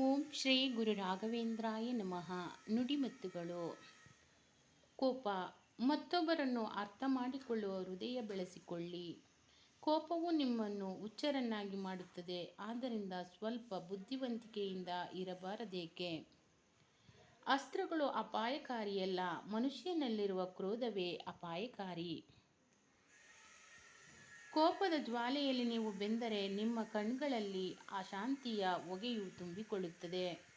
ಓಂ ಶ್ರೀ ಗುರು ರಾಘವೇಂದ್ರಾಯ ನಮಃ. ನುಡಿಮತ್ತುಗಳು. ಕೋಪ. ಮತ್ತೊಬ್ಬರನ್ನು ಅರ್ಥ ಮಾಡಿಕೊಳ್ಳುವ ಹೃದಯ ಬೆಳೆಸಿಕೊಳ್ಳಿ. ಕೋಪವು ನಿಮ್ಮನ್ನು ಹುಚ್ಚರನ್ನಾಗಿ ಮಾಡುತ್ತದೆ. ಆದ್ದರಿಂದ ಸ್ವಲ್ಪ ಬುದ್ಧಿವಂತಿಕೆಯಿಂದ ಇರಬಾರದೇಕೆ? ಅಸ್ತ್ರಗಳು ಅಪಾಯಕಾರಿಯಲ್ಲ. ಮನುಷ್ಯನಲ್ಲಿರುವ ಕ್ರೋಧವೇ ಅಪಾಯಕಾರಿ. ಕೋಪದ ಜ್ವಾಲೆಯಲ್ಲಿ ನೀವು ಬೆಂದರೆ ನಿಮ್ಮ ಕಣ್ಗಳಲ್ಲಿ ಶಾಂತಿಯ ಹೊಗೆಯು ತುಂಬಿಕೊಳ್ಳುತ್ತದೆ.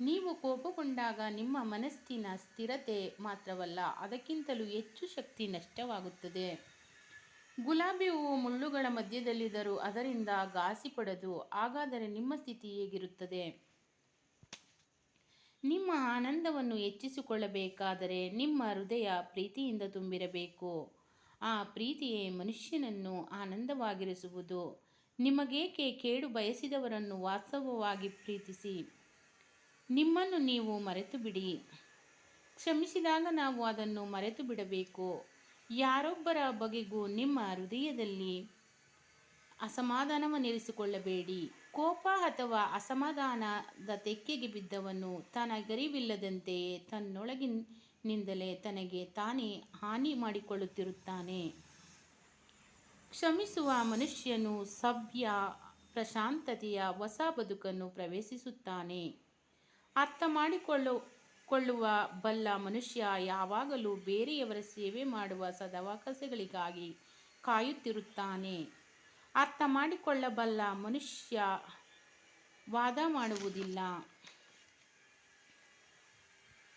ನೀವು ಕೋಪಗೊಂಡಾಗ ನಿಮ್ಮ ಮನಸ್ಸಿನ ಸ್ಥಿರತೆ ಮಾತ್ರವಲ್ಲ, ಅದಕ್ಕಿಂತಲೂ ಹೆಚ್ಚು ಶಕ್ತಿ ನಷ್ಟವಾಗುತ್ತದೆ. ಗುಲಾಬಿ ಹೂವು ಮುಳ್ಳುಗಳ ಮಧ್ಯದಲ್ಲಿದ್ದರೂ ಅದರಿಂದ ಘಾಸಿ ಪಡೆದು, ಹಾಗಾದರೆ ನಿಮ್ಮ ಸ್ಥಿತಿ ಹೇಗಿರುತ್ತದೆ? ನಿಮ್ಮ ಆನಂದವನ್ನು ಹೆಚ್ಚಿಸಿಕೊಳ್ಳಬೇಕಾದರೆ ನಿಮ್ಮ ಹೃದಯ ಪ್ರೀತಿಯಿಂದ ತುಂಬಿರಬೇಕು. ಆ ಪ್ರೀತಿಯೇ ಮನುಷ್ಯನನ್ನು ಆನಂದವಾಗಿರಿಸುವುದು. ನಿಮಗೇಕೆ ಕೇಡು ಬಯಸಿದವರನ್ನು ವಾಸ್ತವವಾಗಿ ಪ್ರೀತಿಸಿ? ನಿಮ್ಮನ್ನು ನೀವು ಮರೆತು ಬಿಡಿ ಕ್ಷಮಿಸಿದಾಗ ನಾವು ಅದನ್ನು ಮರೆತು ಬಿಡಬೇಕು ಯಾರೊಬ್ಬರ ಬಗೆಗೂ ನಿಮ್ಮ ಹೃದಯದಲ್ಲಿ ಅಸಮಾಧಾನವನ್ನಿರಿಸಿಕೊಳ್ಳಬೇಡಿ. ಕೋಪ ಅಥವಾ ಅಸಮಾಧಾನದ ತೆಕ್ಕೆಗೆ ಬಿದ್ದವನು ತನಗರಿವಿಲ್ಲದಂತೆಯೇ ತನ್ನೊಳಗಿನಿಂದಲೇ ತನಗೆ ತಾನೇ ಹಾನಿ ಮಾಡಿಕೊಳ್ಳುತ್ತಿರುತ್ತಾನೆ. ಕ್ಷಮಿಸುವ ಮನುಷ್ಯನು ಸಭ್ಯ, ಪ್ರಶಾಂತತೆಯ ಹೊಸ ಬದುಕನ್ನು ಪ್ರವೇಶಿಸುತ್ತಾನೆ. ಅರ್ಥ ಮಾಡಿಕೊಳ್ಳು ಬಲ್ಲ ಮನುಷ್ಯ ಯಾವಾಗಲೂ ಬೇರೆಯವರ ಸೇವೆ ಮಾಡುವ ಸದವಕಾಶಗಳಿಗಾಗಿ ಕಾಯುತ್ತಿರುತ್ತಾನೆ. ಅರ್ಥ ಮಾಡಿಕೊಳ್ಳಬಲ್ಲ ಮನುಷ್ಯ ವಾದ ಮಾಡುವುದಿಲ್ಲ.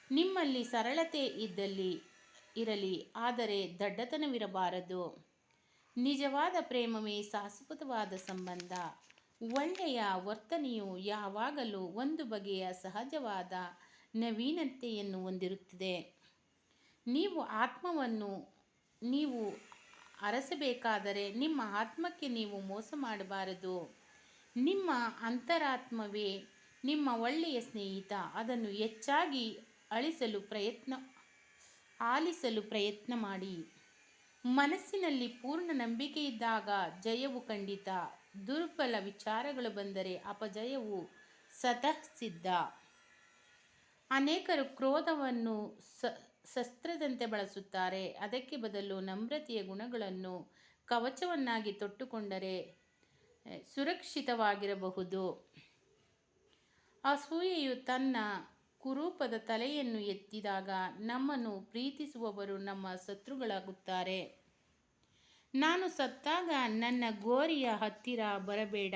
ನಿಮ್ಮಲ್ಲಿ ಸರಳತೆ ಇದ್ದಲ್ಲಿ, ಇರಲಿ, ಆದರೆ ದಡ್ಡತನವಿರಬಾರದು. ನಿಜವಾದ ಪ್ರೇಮವೇ ಶಾಶ್ವತವಾದ ಸಂಬಂಧ. ಒಳ್ಳೆಯ ವರ್ತನೆಯು ಯಾವಾಗಲೂ ಒಂದು ಬಗೆಯ ಸಹಜವಾದ ನವೀನತೆಯನ್ನು ಹೊಂದಿರುತ್ತದೆ. ನೀವು ಆತ್ಮವನ್ನು ನೀವು ಅರಸಬೇಕಾದರೆ ನಿಮ್ಮ ಆತ್ಮಕ್ಕೆ ನೀವು ಮೋಸ ಮಾಡಬಾರದು. ನಿಮ್ಮ ಅಂತರಾತ್ಮವೇ ನಿಮ್ಮ ಒಳ್ಳೆಯ ಸ್ನೇಹಿತ. ಅದನ್ನು ಹೆಚ್ಚಾಗಿ ಅಳಿಸಲು ಪ್ರಯತ್ನ, ಆಲಿಸಲು ಪ್ರಯತ್ನ ಮಾಡಿ. ಮನಸ್ಸಿನಲ್ಲಿ ಪೂರ್ಣ ನಂಬಿಕೆ ಇದ್ದಾಗ ಜಯವು ಖಂಡಿತ. ದುರ್ಬಲ ವಿಚಾರಗಳು ಬಂದರೆ ಅಪಜಯವು ಸತಃ ಸಿದ್ಧ. ಅನೇಕರು ಕ್ರೋಧವನ್ನು ಸ, ಶಸ್ತ್ರದಂತೆ ಬಳಸುತ್ತಾರೆ. ಅದಕ್ಕೆ ಬದಲು ನಮ್ರತೆಯ ಗುಣಗಳನ್ನು ಕವಚವನ್ನಾಗಿ ತೊಟ್ಟುಕೊಂಡರೆ, ಸುರಕ್ಷಿತವಾಗಿರಬಹುದು. ಅಸೂಯೆಯು ತನ್ನ ಕುರೂಪದ ತಲೆಯನ್ನು ಎತ್ತಿದಾಗ ನಮ್ಮನ್ನು ಪ್ರೀತಿಸುವವರು ನಮ್ಮ ಶತ್ರುಗಳಾಗುತ್ತಾರೆ. ನಾನು ಸತ್ತಾಗ ನನ್ನ ಗೋರಿಯ ಹತ್ತಿರ ಬರಬೇಡ.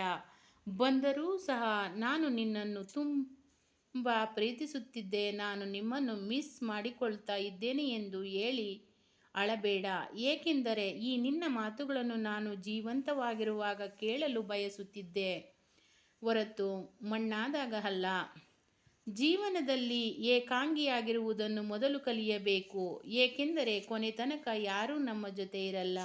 ಬಂದರೂ ಸಹ ನಾನು ನಿನ್ನನ್ನು ತುಂಬ ಪ್ರೀತಿಸುತ್ತಿದ್ದೆ. ನಾನು ನಿಮ್ಮನ್ನು ಮಿಸ್ ಮಾಡಿಕೊಳ್ತಾ ಇದ್ದೇನೆ ಎಂದು ಹೇಳಿ ಅಳಬೇಡ. ಏಕೆಂದರೆ ಈ ನಿನ್ನ ಮಾತುಗಳನ್ನು ನಾನು ಜೀವಂತವಾಗಿರುವಾಗ ಕೇಳಲು ಬಯಸುತ್ತಿದ್ದೆ. ಹೊರತು ಮಣ್ಣಾದಾಗ ಅಲ್ಲ. ಜೀವನದಲ್ಲಿ ಏಕಾಂಗಿಯಾಗಿರುವುದನ್ನು ಮೊದಲು ಕಲಿಯಬೇಕು. ಏಕೆಂದರೆ ಕೊನೆ ತನಕ ಯಾರೂ ನಮ್ಮ ಜೊತೆ ಇರಲ್ಲ.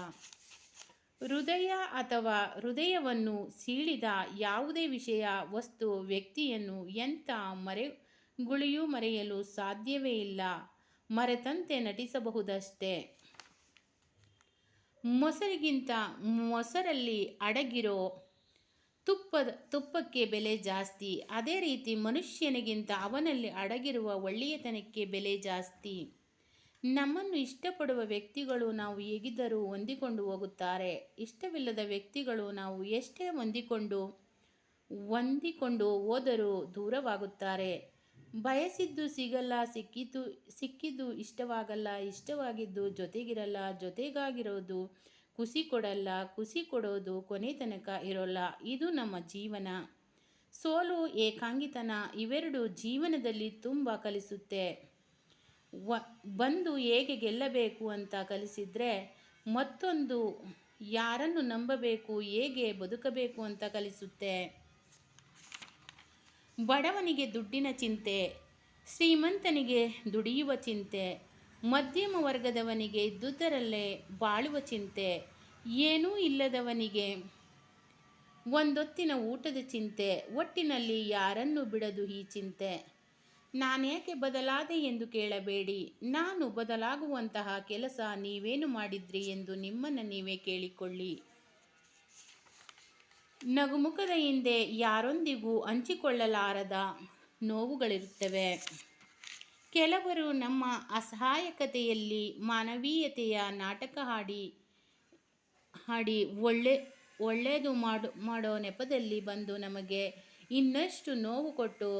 ಹೃದಯ ಅಥವಾ ಹೃದಯವನ್ನು ಸೀಳಿದ ಯಾವುದೇ ವಿಷಯ, ವಸ್ತು, ವ್ಯಕ್ತಿಯನ್ನು ಎಂಥ ಮರೆಗುಳಿಯೂ ಮರೆಯಲು ಸಾಧ್ಯವೇ ಇಲ್ಲ. ಮರೆತಂತೆ ನಟಿಸಬಹುದಷ್ಟೇ. ಮೊಸರಿಗಿಂತ ಮೊಸರಲ್ಲಿ ಅಡಗಿರೋ ತುಪ್ಪದ, ತುಪ್ಪಕ್ಕೆ ಬೆಲೆ ಜಾಸ್ತಿ. ಅದೇ ರೀತಿ ಮನುಷ್ಯನಿಗಿಂತ ಅವನಲ್ಲಿ ಅಡಗಿರುವ ಒಳ್ಳೆಯತನಕ್ಕೆ ಬೆಲೆ ಜಾಸ್ತಿ. ನಮ್ಮನ್ನು ಇಷ್ಟಪಡುವ ವ್ಯಕ್ತಿಗಳು ನಾವು ಹೇಗಿದ್ದರೂ ಹೊಂದಿಕೊಂಡು ಹೋಗುತ್ತಾರೆ. ಇಷ್ಟವಿಲ್ಲದ ವ್ಯಕ್ತಿಗಳು ನಾವು ಎಷ್ಟೇ ಹೊಂದಿಕೊಂಡು ಹೊಂದಿಕೊಂಡು ಹೋದರೂ ದೂರವಾಗುತ್ತಾರೆ. ಬಯಸಿದ್ದು ಸಿಗಲ್ಲ, ಸಿಕ್ಕಿದ್ದು ಸಿಕ್ಕಿದ್ದು ಇಷ್ಟವಾಗಲ್ಲ, ಇಷ್ಟವಾಗಿದ್ದು ಜೊತೆಗಿರಲ್ಲ, ಜೊತೆಗಾಗಿರೋದು ಖುಷಿ ಕೊಡಲ್ಲ ಖುಷಿ ಕೊಡೋದು ಕೊನೆ ತನಕ ಇರೋಲ್ಲ. ಇದು ನಮ್ಮ ಜೀವನ. ಸೋಲು, ಏಕಾಂಗಿತನ ಇವೆರಡು ಜೀವನದಲ್ಲಿ ತುಂಬ ಕಲಿಸುತ್ತೆ. ವ, ಬಂದು ಹೇಗೆ ಗೆಲ್ಲಬೇಕು ಅಂತ ಕಲಿಸಿದರೆ ಮತ್ತೊಂದು ಯಾರನ್ನು ನಂಬಬೇಕು, ಹೇಗೆ ಬದುಕಬೇಕು ಅಂತ ಕಲಿಸುತ್ತೆ. ಬಡವನಿಗೆ ದುಡ್ಡಿನ ಚಿಂತೆ, ಶ್ರೀಮಂತನಿಗೆ ದುಡಿಯುವ ಚಿಂತೆ ಮಧ್ಯಮ ವರ್ಗದವನಿಗೆ ಇದ್ದುದರಲ್ಲೇ ಬಾಳುವ ಚಿಂತೆ, ಏನೂ ಇಲ್ಲದವನಿಗೆ ಒಂದೊತ್ತಿನ ಊಟದ ಚಿಂತೆ, ಒಟ್ಟಿನಲ್ಲಿ ಯಾರನ್ನು ಬಿಡದು ಈ ಚಿಂತೆ? ನಾನೇಕೆ ಬದಲಾದೆ ಎಂದು ಕೇಳಬೇಡಿ, ನಾನು ಬದಲಾಗುವಂತಹ ಕೆಲಸ ನೀವೇನು ಮಾಡಿದ್ರಿ ಎಂದು ನಿಮ್ಮನ್ನು ನೀವೇ ಕೇಳಿಕೊಳ್ಳಿ. ನಗುಮುಖದ ಹಿಂದೆ ಯಾರೊಂದಿಗೂ ಹಂಚಿಕೊಳ್ಳಲಾರದ ನೋವುಗಳಿರುತ್ತವೆ. ಕೆಲವರು ನಮ್ಮ ಅಸಹಾಯಕತೆಯಲ್ಲಿ ಮಾನವೀಯತೆಯ ನಾಟಕ ಹಾಡಿ ಹಾಡಿ ಒಳ್ಳೆ, ಒಳ್ಳೆಯದು ಮಾಡು, ಮಾಡೋ ನೆಪದಲ್ಲಿ ಬಂದು ನಮಗೆ ಇನ್ನಷ್ಟು ನೋವು ಕೊಟ್ಟು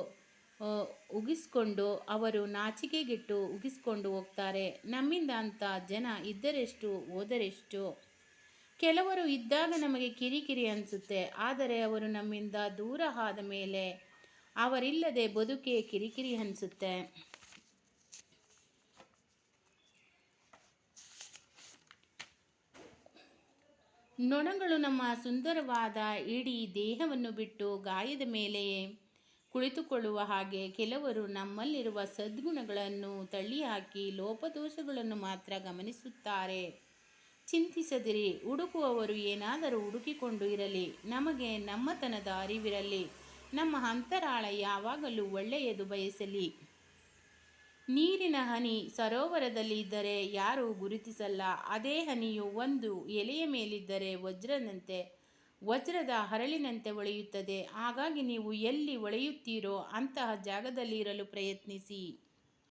ಉಗಿಸ್ಕೊಂಡು ಅವರು ನಾಚಿಕೆಗಿಟ್ಟು ಉಗಿಸ್ಕೊಂಡು ಹೋಗ್ತಾರೆ. ನಮ್ಮಿಂದ ಅಂಥ ಜನ ಇದ್ದರೆಷ್ಟು, ಹೋದರೆಷ್ಟು. ಕೆಲವರು ಇದ್ದಾಗ ನಮಗೆ ಕಿರಿಕಿರಿ ಅನಿಸುತ್ತೆ. ಆದರೆ ಅವರು ನಮ್ಮಿಂದ ದೂರ ಆದ ಮೇಲೆ ಅವರಿಲ್ಲದೆ ಬದುಕೇ ಕಿರಿಕಿರಿ ಅನಿಸುತ್ತೆ. ನೊಣಗಳು ನಮ್ಮ ಸುಂದರವಾದ ಇಡೀ ದೇಹವನ್ನು ಬಿಟ್ಟು ಗಾಯದ ಮೇಲೆಯೇ ಕುಳಿತುಕೊಳ್ಳುವ ಹಾಗೆ ಕೆಲವರು ನಮ್ಮಲ್ಲಿರುವ ಸದ್ಗುಣಗಳನ್ನು ತಳ್ಳಿಹಾಕಿ ಲೋಪದೋಷಗಳನ್ನು ಮಾತ್ರ ಗಮನಿಸುತ್ತಾರೆ. ಚಿಂತಿಸದಿರಿ, ಹುಡುಕುವವರು ಏನಾದರೂ ಹುಡುಕಿಕೊಂಡು ಇರಲಿ. ನಮಗೆ ನಮ್ಮತನದ ಅರಿವಿರಲಿ ನಮ್ಮ ಅಂತರಾಳ ಯಾವಾಗಲೂ ಒಳ್ಳೆಯದು ಬಯಸಲಿ. ನೀರಿನ ಹನಿ ಸರೋವರದಲ್ಲಿ ಇದ್ದರೆ ಯಾರೂ ಗುರುತಿಸಲ್ಲ. ಅದೇ ಹನಿಯು ಒಂದು ಎಲೆಯ ಮೇಲಿದ್ದರೆ ವಜ್ರದಂತೆ ವಜ್ರದ ಹರಳಿನಂತೆ ಒಳೆಯುತ್ತದೆ. ಹಾಗಾಗಿ ನೀವು ಎಲ್ಲಿ ಒಳೆಯುತ್ತೀರೋ ಅಂತಹ ಜಾಗದಲ್ಲಿ ಇರಲು ಪ್ರಯತ್ನಿಸಿ.